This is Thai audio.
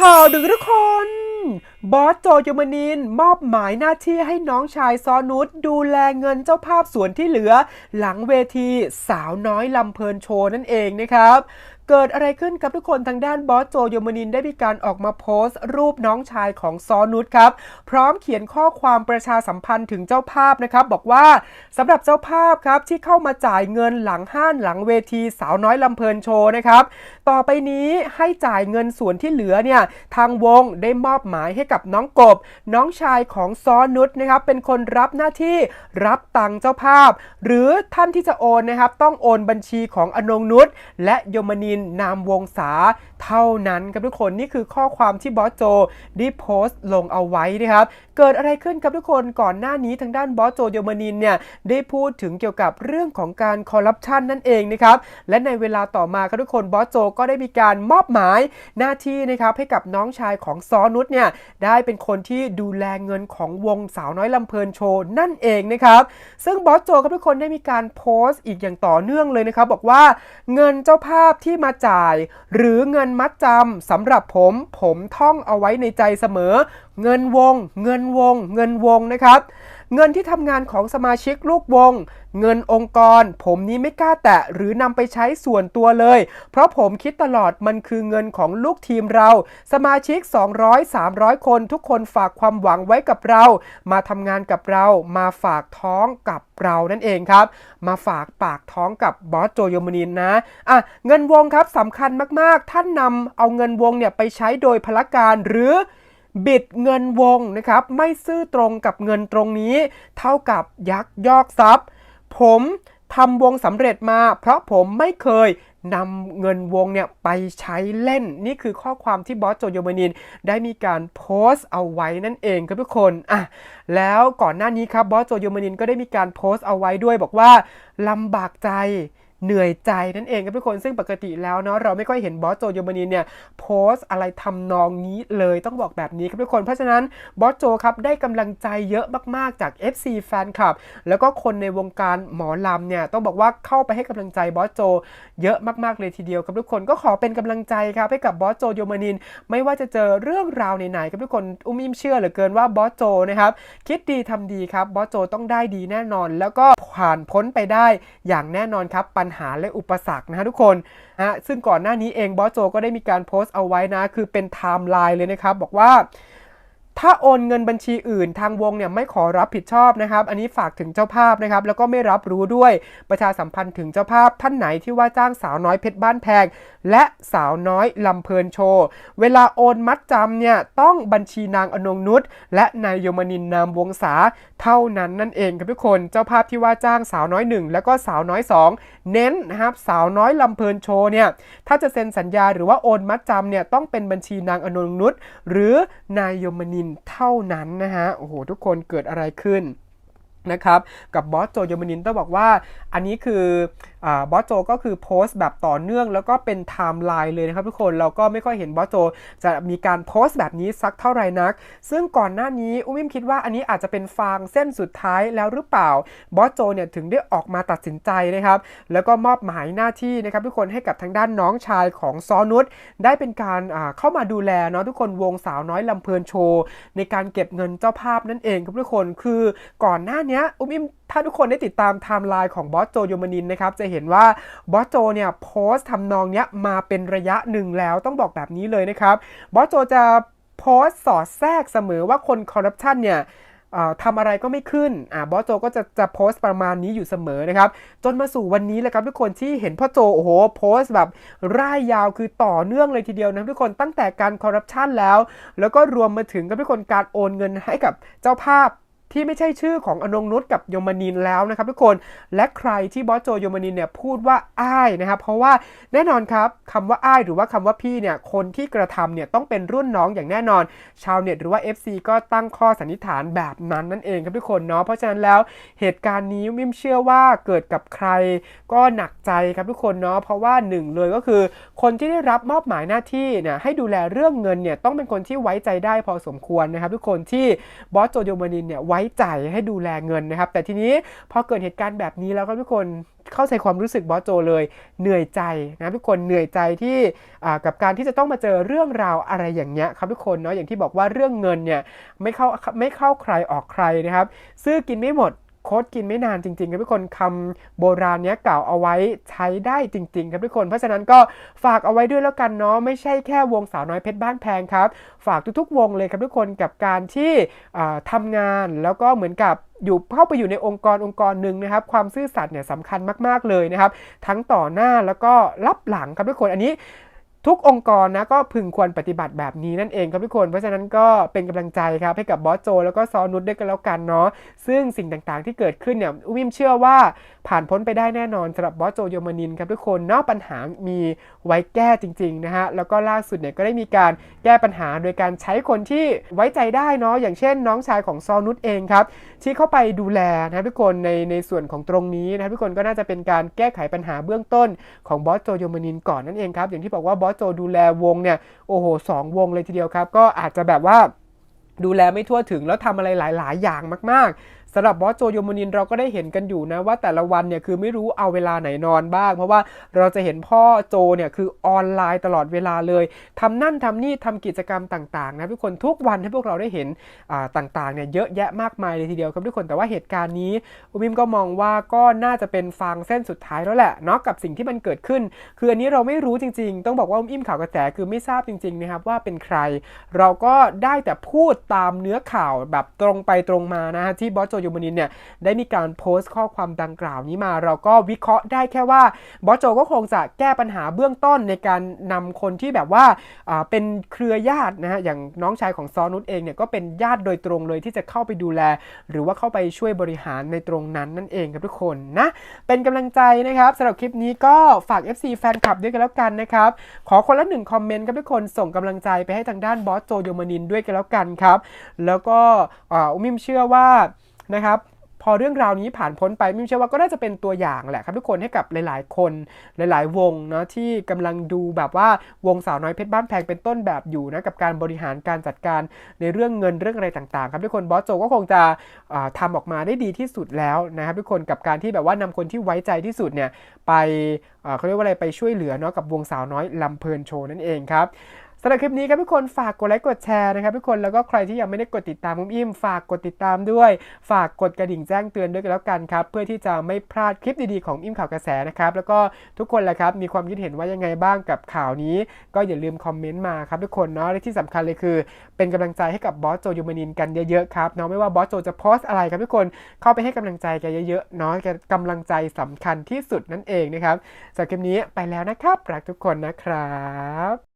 ข่าวดึงทุกคน บอสโจยมนินมอบหมายหน้าที่ให้น้องชายซอนุชดูแลเงินเจ้าภาพส่วนที่เหลือ หลังเวทีสาวน้อยลำเพลินโชว์นั่นเองนะครับเกิดอะไรขึ้นครับทุกคนทางด้านบอสโจยมนินได้มีการออกมาโพสต์ รูปน้องชายของซอนุชครับ พร้อมเขียนข้อความประชาสัมพันธ์ถึงเจ้าภาพนะครับ บอกว่าสำหรับเจ้าภาพครับที่เข้ามาจ่ายเงินหลังห้านหลังเวทีสาวน้อยลำเพลินโชว์นะครับ ต่อไปนี้ให้จ่ายเงินส่วนที่เหลือเนี่ยทางวงได้มอบหมายให้กับน้องกบ น้องชายของซอนุชนะครับเป็นคนรับหน้าที่รับตังเจ้าภาพ หรือท่านที่จะโอนนะครับต้องโอนบัญชีของอนงนุชและยมนินนามวงศาเท่านั้นครับทุกคนนี่คือข้อความที่บอสโจได้โพสต์ลงเอาไว้นะครับเกิดอะไรขึ้นครับทุกคนก่อนหน้านี้ทางด้านบอสโจยมนินเนี่ยได้พูดถึงเกี่ยวกับเรื่องของการคอร์รัปชันนั่นเองนะครับและในเวลาต่อมาครับทุกคนบอสโจก็ได้มีการมอบหมายหน้าที่นะครับให้กับน้องชายของซอนุชเนี่ยได้เป็นคนที่ดูแลเงินของวงสาวน้อยลำเพลินโชว์นั่นเองนะครับซึ่งบอสโจครับทุกคนได้มีการโพสต์อีกอย่างต่อเนื่องเลยนะครับบอกว่าเงินเจ้าภาพที่มาจ่าย หรือเงินมัดจำสำหรับผมผมท่องเอาไว้ในใจเสมอ เงินวง เงินวง เงินวงนะครับ เงินที่ทำงานของสมาชิกลูกวง เงินองค์กร ผมนี้ไม่กล้าแตะหรือนำไปใช้ส่วนตัวเลย เพราะผมคิดตลอดมันคือเงินของลูกทีมเรา สมาชิก 200-300 คนทุกคนฝากความหวังไว้กับเรา มาทำงานกับเรามาฝากท้องกับเรานั่นเองครับ มาฝากปากท้องกับบอสโจโยมนินนะอะเงินวงครับสำคัญมากๆ ท่านนำเอาเงินวงเนี่ยไปใช้โดยพละการหรือ บิดเงินวงนะครับไม่ซื่อตรงกับเงินตรงนี้ เท่ากับยักยอกทรัพย์ ผมทำวงสำเร็จมา เพราะผมไม่เคยนำเงินวงเนี่ยไปใช้เล่น นี่คือข้อความที่บอสโจโยมานิน ได้มีการโพสต์เอาไว้นั่นเองครับทุกคนอะแล้วก่อนหน้านี้ครับบอสโจโยมานินก็ได้มีการโพสต์เอาไว้ด้วยบอกว่าลำบากใจ เหนื่อยใจนั่นเองครับทุกคนซึ่งปกติแล้วเนาะเราไม่ค่อยเห็นบอสโจโยมานีเนี่ยโพสต์อะไรทำนองนี้เลยต้องบอกแบบนี้ครับทุกคนเพราะฉะนั้นบอสโจครับได้กำลังใจเยอะมากๆจาก FC แฟนคลับ แล้วก็คนในวงการหมอลำเนี่ยต้องบอกว่าเข้าไปให้กำลังใจบอสโจ เยอะมากๆเลยทีเดียวครับทุกคนก็ขอเป็นกำลังใจครับให้กับบอสโจโยมานิน ไม่ว่าจะเจอเรื่องราวไหนๆครับทุกคนอุ้มอิ่มเชื่อเหลือเกินว่าบอสโจนะครับคิดดีทำดีครับบอสโจต้องได้ดีแน่นอน แล้วก็ผ่านพ้นไปได้อย่างแน่นอนครับปัญหาและอุปสรรคนะฮะทุกคนฮะซึ่งก่อนหน้านี้เองบอสโจก็ได้มีการโพสต์เอาไว้นะ คือเป็นไทม์ไลน์เลยนะครับ บอกว่า ถ้าโอนเงินบัญชีอื่น ทางวงเนี่ยไม่ขอรับผิดชอบนะครับ อันนี้ฝากถึงเจ้าภาพนะครับ แล้วก็ไม่รับรู้ด้วยประชาสัมพันธ์ถึงเจ้าภาพท่านไหนที่ว่าจ้างสาวน้อยเพชรบ้านแพง และสาวน้อยลำเพลินโชว์เวลาโอนมัดจำเนี่ยต้องบัญชีนางอนงนุชและนายโยมนินนามวงศาเท่านั้นนั่นเองครับทุกคนเจ้าภาพที่ว่าจ้างสาวน้อยหนึ่งแล้วก็สาวน้อยสองเน้นนะครับสาวน้อยลำเพลินโชว์เนี่ยถ้าจะเซ็นสัญญาหรือว่าโอนมัดจำเนี่ยต้องเป็นบัญชีนางอนงนุชหรือนายโยมนินเท่านั้นนะฮะ โอ้โห ทุกคนเกิดอะไรขึ้น นะครับกับบอสโจโยมานินต้องบอกว่า อันนี้คืออบอสโจก็คือโพสต์แบบต่อเนื่อง แล้วก็เป็นไทม์ไลน์เลยนะครับทุกคนเราก็ไม่ค่อยเห็นบอสโจ จะมีการโพสต์แบบนี้สักเท่าไหร่นัก ซึ่งก่อนหน้านี้อุ้มิมคิดว่าอันนี้อาจจะเป็นฟางเส้นสุดท้ายแล้วหรือเปล่าบอสโจเนี่ยถึงได้ออกมาตัดสินใจนะครับ แล้วก็มอบหมายหน้าที่นะครับทุกคนให้กับทางด้านน้องชายของซอนุชได้เป็นการเข้ามาดูแลเนาะทุกคนวงสาวน้อยลำเพลินโชว์ในการเก็บเงินเจ้าภาพนั่นเองครับทุกคนคือก่อนหน้านี้อุ้มอิมถ้าทุกคนได้ติดตามไทม์ไลน์ของบอสโจโยมานินนะครับ จะเห็นว่าบอสโจเนี่ยโพสต์ทำนองเนี้ยมาเป็นระยะหนึ่งแล้วต้องบอกแบบนี้เลยนะครับ บอสโจจะโพสต์สอดแทรกเสมอว่าคนคอร์รัปชันเนี่ยทำอะไรก็ไม่ขึ้น อ่า บอสโจก็จะจะโพสต์ประมาณนี้อยู่เสมอนะครับ จนมาสู่วันนี้แหละครับทุกคนที่เห็นพ่อโจ โอ้โห โพสต์แบบร่ายยาวคือต่อเนื่องเลยทีเดียวนะทุกคนตั้งแต่การคอร์รัปชันแล้ว แล้วก็รวมมาถึงกับทุกคนการโอนเงินให้กับเจ้าภาพ ที่ไม่ใช่ชื่อของอนงนุชกับโยมานินแล้วนะครับทุกคนและใครที่บอสโจโยมานินเนี่ยพูดว่าอ้ายนะครับเพราะว่าแน่นอนครับคำว่าอ้ายหรือว่าคำว่าพี่เนี่ยคนที่กระทำเนี่ยต้องเป็นรุ่นน้องอย่างแน่นอน ชาวเน็ตหรือว่า FC ก็ตั้งข้อสันนิษฐานแบบนั้นนั่นเองครับทุกคนเนาะเพราะฉะนั้นแล้วเหตุการณ์นี้มิมเชื่อว่าเกิดกับใครก็หนักใจครับทุกคนเนาะเพราะว่าหนึ่งเลยก็คือ คนที่ได้รับมอบหมายหน้าที่เนี่ยให้ดูแลเรื่องเงินเนี่ยต้องเป็นคนที่ไว้ใจได้พอสมควรนะครับทุกคนที่บอสโจโยมานินเนี่ยไว้ว้ใจให้ดูแลเงินนะครับ แต่ทีนี้พอเกิดเหตุการณ์แบบนี้แล้วก็ทุกคนเข้าใจความรู้สึกบอสโจเลยเหนื่อยใจนะทุกคนเหนื่อยใจที่กับการที่จะต้องมาเจอเรื่องราวอะไรอย่างเงี้ยครับทุกคนเนาะอย่างที่บอกว่าเรื่องเงินเนี่ยไม่เข้าไม่เข้าใครออกใครนะครับ ซื้อกินไม่หมด คตกินไม่นานจริงๆครับทุกคนคำโบราณเนี้ยกล่าวเอาไว้ใช้ได้จริง ๆ ครับทุกคน เพราะฉะนั้นก็ฝากเอาไว้ด้วยแล้วกันเนาะไม่ใช่แค่วงสาวน้อยเพชรบ้านแพงครับ ฝากทุกๆ วงเลยครับทุกคนกับการที่อ่าทำงานแล้วก็เหมือนกับอยู่เข้าไปอยู่ในองค์กรองค์กรหนึ่งนะครับ ความซื่อสัตย์เนี่ยสำคัญมากๆเลยนะครับ ทั้งต่อหน้าแล้วก็รับหลังครับทุกคนอันนี้ ทุกองค์กรนะก็พึงควรปฏิบัติแบบนี้นั่นเองครับทุกคน เพราะฉะนั้นก็เป็นกำลังใจครับให้กับบอสโจ แล้วก็ซอนุชด้วยกันแล้วกันเนาะซึ่งสิ่งต่างๆที่เกิดขึ้นเนี่ยอุ้มิมเชื่อว่าผ่านพ้นไปได้แน่นอนสำหรับบอสโจโยมานินครับทุกคนเนาะปัญหามีไว้แก้จริงๆนะฮะแล้วก็ล่าสุดเนี่ยก็ได้มีการแก้ปัญหาโดยการใช้คนที่ไว้ใจได้เนาะอย่างเช่น น้องชายของซอนุชเองครับที่เข้าไปดูแลนะทุกคนในในส่วนของตรงนี้นะทุกคนก็น่าจะเป็นการแก้ไขปัญหาเบื้องต้นของบอสโจโยมานินก่อนนั่นเองครับอย่างที่บอกว่าบอสโจดูแลวงเนี่ยโอ้โหสองวงเลยทีเดียวครับ ก็อาจจะแบบว่าดูแลไม่ทั่วถึงแล้วทำอะไรหลาย ๆ อย่างมาก สำหรับบอสโจโยมนินเราก็ได้เห็นกันอยู่นะว่าแต่ละวันเนี่ยคือไม่รู้เอาเวลาไหนนอนบ้าง เพราะว่าเราจะเห็นพ่อโจเนี่ยคือออนไลน์ตลอดเวลาเลยทำนั่นทำนี่ทำกิจกรรมต่างๆนะทุกคนทุกวันให้พวกเราได้เห็นต่างๆเนี่ยเยอะแยะมากมายเลยทีเดียวครับทุกคนแต่ว่าเหตุการณ์นี้อุมิมก็มองว่าก็น่าจะเป็นฟางเส้นสุดท้ายแล้วแหละเนาะกับสิ่งที่มันเกิดขึ้น คืออันนี้เราไม่รู้จริง ๆ ต้องบอกว่าอุ้มอิ่มข่าวกระแสคือไม่ทราบจริงๆนะครับว่าเป็นใคร เราก็ได้แต่พูดตามเนื้อข่าวแบบตรงไปตรงมานะฮะที่บอสโจโยมนินเนี่ยได้มีการโพสต์ข้อความดังกล่าวนี้มา เราก็วิเคราะห์ได้แค่ว่าบอสโจก็คงจะแก้ปัญหาเบื้องต้นในการนำคนที่แบบว่าเป็นเครือญาตินะฮะอย่างน้องชายของซอนุชเองเนี่ยก็เป็นญาติโดยตรงเลยที่จะเข้าไปดูแล หรือว่าเข้าไปช่วยบริหารในตรงนั้นนั่นเองครับทุกคนนะเป็นกำลังใจนะครับสำหรับคลิปนี้ก็ฝาก FC แฟนคลับด้วยกันแล้วกันนะครับขอคนละหนึ่งคอมเมนต์ครับทุกคนส่งกำลังใจไปให้ทางด้านบอสโจโยมานินด้วยกันแล้วกันครับ แล้วก็อุ้มิมเชื่อว่า นะครับพอเรื่องราวนี้ผ่านพ้นไปมิมเชื่อว่าก็น่าจะเป็นตัวอย่างแหละครับทุกคนให้กับหลาย ๆ คนหลาย ๆ วงเนาะที่กำลังดูแบบว่าวงสาวน้อยเพชรบ้านแพงเป็นต้นแบบอยู่นะกับการบริหารการจัดการในเรื่องเงินเรื่องอะไรต่าง ๆ ครับทุกคนบอสโจก็คงจะอ่าทำออกมาได้ดีที่สุดแล้วนะครับทุกคนกับการที่แบบว่านำคนที่ไว้ใจที่สุดเนี่ยไปเขาเรียกว่าอะไรไปช่วยเหลือเนาะกับวงสาวน้อยลำเพลินโชว์นั่นเองครับ สำหรับคลิปนี้ครับทุกคนฝากกดไลค์กดแชร์นะครับทุกคนแล้วก็ใครที่ยังไม่ได้กดติดตามมุมอิ่มฝากกดติดตามด้วย ฝากกดกระดิ่งแจ้งเตือนด้วยกันแล้วกันครับเพื่อที่จะไม่พลาดคลิปดีๆของอิ่มข่าวกระแสนะครับแล้วก็ทุกคนแหละครับมีความคิดเห็นว่ายังไงบ้างกับข่าวนี้ ก็อย่าลืมคอมเมนต์มาครับทุกคนเนาะและที่สำคัญเลยคือ เป็นกำลังใจให้กับบอสโจยูมานินกันเยอะๆครับเนาะไม่ว่าบอสโจจะโพสอะไรครับทุกคนเข้าไปให้กำลังใจแกเยอะๆเนาะกกำลังใจสำคัญที่สุดนั่นเองนะครับสำหรับคลิปนี้ไปแล้วนะครับรักทุกคนนะครับ